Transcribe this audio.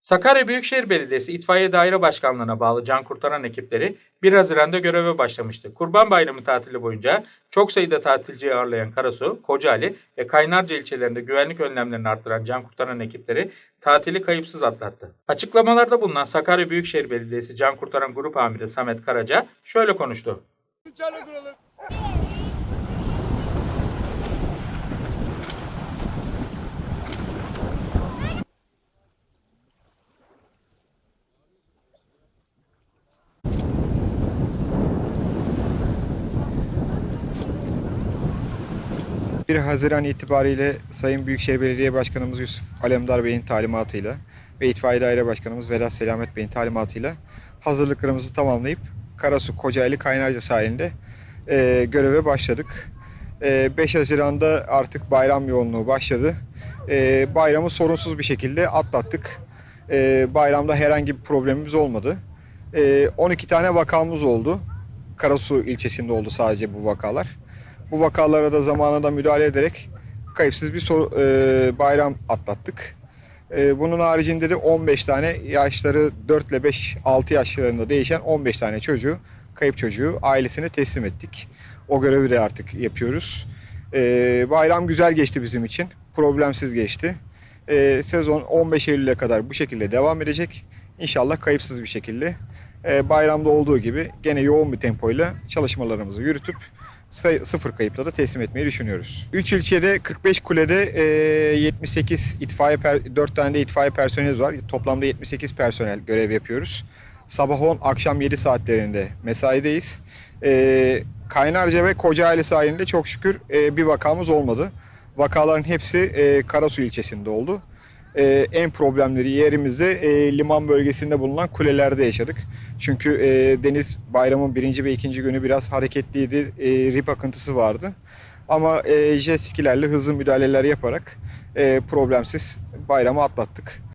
Sakarya Büyükşehir Belediyesi İtfaiye Daire Başkanlığı'na bağlı can kurtaran ekipleri 1 Haziran'da göreve başlamıştı. Kurban Bayramı tatili boyunca çok sayıda tatilciyi ağırlayan Karasu, Kocaeli ve Kaynarca ilçelerinde güvenlik önlemlerini arttıran can kurtaran ekipleri tatili kayıpsız atlattı. Açıklamalarda bulunan Sakarya Büyükşehir Belediyesi Can Kurtaran Grup Amiri Samet Karaca şöyle konuştu. İçeride. Bir Haziran itibariyle Sayın Büyükşehir Belediye Başkanımız Yusuf Alemdar Bey'in talimatıyla ve İtfaiye Daire Başkanımız Vedat Selamet Bey'in talimatıyla hazırlıklarımızı tamamlayıp Karasu Kocaeli Kaynarca sahilinde e, göreve başladık. E, 5 Haziran'da artık bayram yoğunluğu başladı. E, bayramı sorunsuz bir şekilde atlattık. E, bayramda herhangi bir problemimiz olmadı. E, 12 tane vakamız oldu. Karasu ilçesinde oldu sadece bu vakalar. Bu vakalara da zamanında müdahale ederek kayıpsız bir soru, e, bayram atlattık. E, bunun haricinde de 15 tane yaşları 4 ile 5 6 yaşlarında değişen 15 tane çocuğu kayıp çocuğu ailesine teslim ettik. O görevi de artık yapıyoruz. E, bayram güzel geçti bizim için. Problemsiz geçti. E, sezon 15 Eylül'e kadar bu şekilde devam edecek. İnşallah kayıpsız bir şekilde e, bayramda olduğu gibi gene yoğun bir tempoyla çalışmalarımızı yürütüp sıfır kayıpla da teslim etmeyi düşünüyoruz. 3 ilçede 45 kulede e, 78 itfaiye per- 4 tane de itfaiye personelimiz var. Toplamda 78 personel görev yapıyoruz. Sabah 10 akşam 7 saatlerinde mesaideyiz. E, Kaynarca ve Kocaeli sahilinde çok şükür e, bir vakamız olmadı. Vakaların hepsi e, Karasu ilçesinde oldu. Ee, en problemleri yerimizde e, liman bölgesinde bulunan kulelerde yaşadık. Çünkü e, deniz bayramın birinci ve ikinci günü biraz hareketliydi. E, rip akıntısı vardı. Ama e, jet skilerle hızlı müdahaleler yaparak e, problemsiz bayramı atlattık.